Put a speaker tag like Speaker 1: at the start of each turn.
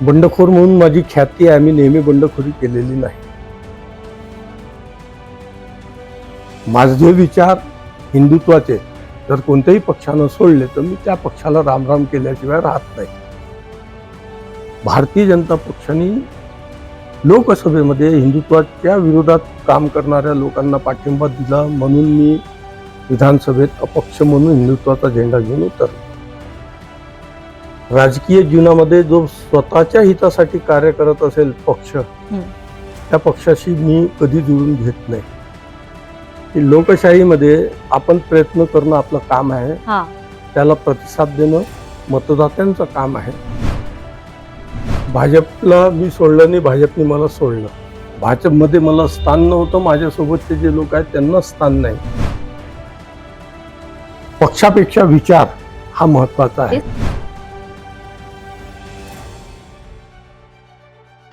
Speaker 1: बंडखोर म्हणून माझी ख्याती आहे. मी नेहमी बंडखोरी केलेली नाही. माझे विचार हिंदुत्वाचे जर कोणत्याही पक्षानं सोडले तर मी त्या पक्षाला रामराम केल्याशिवाय राहत नाही. भारतीय जनता पक्षाने लोकसभेमध्ये हिंदुत्वाच्या विरोधात काम करणाऱ्या लोकांना पाठिंबा दिला म्हणून मी विधानसभेत अपक्ष म्हणून हिंदुत्वाचा झेंडा घेऊन उतरलो. राजकीय जीवनामध्ये जो स्वतःच्या हितासाठी कार्य करत असेल पक्ष त्या पक्षाशी मी कधी जुळून घेत नाही. की लोकशाहीमध्ये आपण प्रयत्न करणं आपलं काम आहे. त्याला प्रतिसाद देणं मतदात्यांचं काम आहे. भाजपला मी सोडलं नाही भाजपने मला सोडलं. भाजपमध्ये मला स्थान नव्हतं माझ्यासोबतचे जे लोक आहेत त्यांना स्थान नाही. पक्षापेक्षा विचार हा महत्त्वाचा आहे.